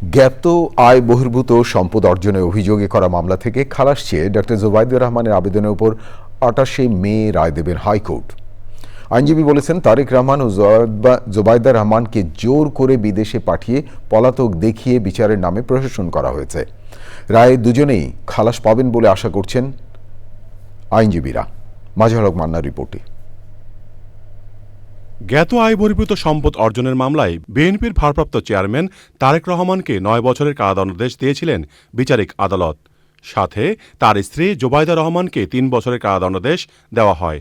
জ্ঞাত আয় বহির্ভূত সম্পদ অর্জনের অভিযোগে করা মামলা থেকে খালাস চেয়ে ডক্টর জোবাইদুর রহমানের আবেদনের উপর আটাশে মে রায় দেবেন হাইকোর্ট। আইনজীবী বলেছেন, তারেক রহমান ও জোবাইদা রহমানকে জোর করে বিদেশে পাঠিয়ে পলাতক দেখিয়ে বিচারের নামে প্রশাসন করা হয়েছে। রায়ে দুজনেই খালাস পাবেন বলে আশা করছেন আইনজীবীরা। মাঝার হক মান্নার রিপোর্টে। জ্ঞাত আয় বহির্ভূত সম্পদ অর্জনের মামলায় বিএনপির ভারপ্রাপ্ত চেয়ারম্যান তারেক রহমানকে নয় বছরের কারাদণ্ডাদেশ দিয়েছিলেন বিচারিক আদালত। সাথে তার স্ত্রী জোবাইদা রহমানকে তিন বছরের কারাদণ্ডাদেশ দেওয়া হয়।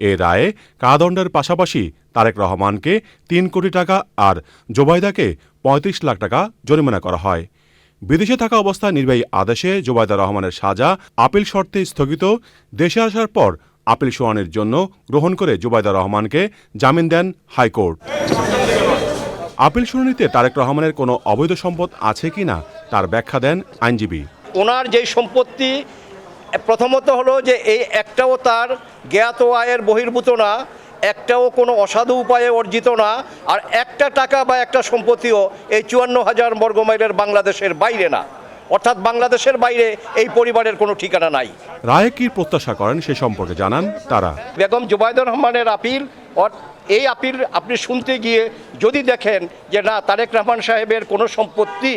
এ রায়ে কারাদণ্ডের পাশাপাশি তারেক রহমানকে তিন কোটি টাকা আর জোবাইদাকে পঁয়ত্রিশ লাখ টাকা জরিমানা করা হয়। বিদেশে থাকা অবস্থায় নির্বাহী আদেশে জোবাইদা রহমানের সাজা আপিল শর্তে স্থগিত। দেশে আসার পর আপিল শুনানির জন্য গ্রহণ করে জোবাইদা রহমানকে জামিন দেন হাইকোর্ট। আপিল শুনানিতে তারেক রহমানের কোনো অবৈধ সম্পদ আছে কি না তার ব্যাখ্যা দেন আইনজীবী। ওনার যেই সম্পত্তি, প্রথমত হলো যে এই একটাও তার জ্ঞাত আয়ের বহির্ভূত না, একটাও কোনো অসাধু উপায়ে অর্জিত না, আর একটা টাকা বা একটা সম্পত্তিও এই চুয়ান্ন হাজার বর্গমাইলের বাংলাদেশের বাইরে না। অর্থাৎ বাংলাদেশের বাইরে এই পরিবারের কোনো ঠিকানা নাই। রায়ে কি প্রত্যাশা করেন সে সম্পর্কে জানান তারা। বেগম জুবায়দুর রহমানের আপিল এই আপিল আপনি শুনতে গিয়ে যদি দেখেন যে না তারেক রহমান সাহেবের কোনো সম্পত্তি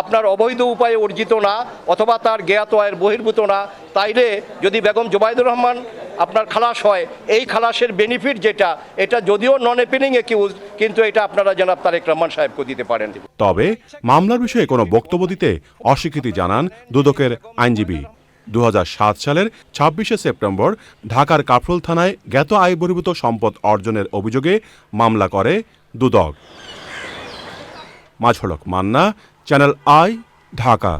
আপনার অবৈধ উপায়ে অর্জিত না অথবা তার জ্ঞাত আয়ের বহির্ভূত না তাইলে যদি বেগম জুবায়দুর রহমান আপনার খালাস হয়, এই খালাসের বেনিফিট যেটা, এটা যদিও নন এপিনিং একিউজ কিন্তু এটা আপনারা জনাব তারেক রহমান সাহেবকে দিতে পারেন। তবে মামলার বিষয়ে কোনো বক্তব্য দিতে অস্বীকৃতি জানান দুদকের আইনজীবী। দু হাজার সাত সালের ছাব্বিশে সেপ্টেম্বর ঢাকার কাফরুল থানায় জ্ঞাত আয় বহির্ভূত সম্পদ অর্জনের অভিযোগে মামলা করে দুদক। মাঝড়ক মান্না, চ্যানেল আই, ঢাকা।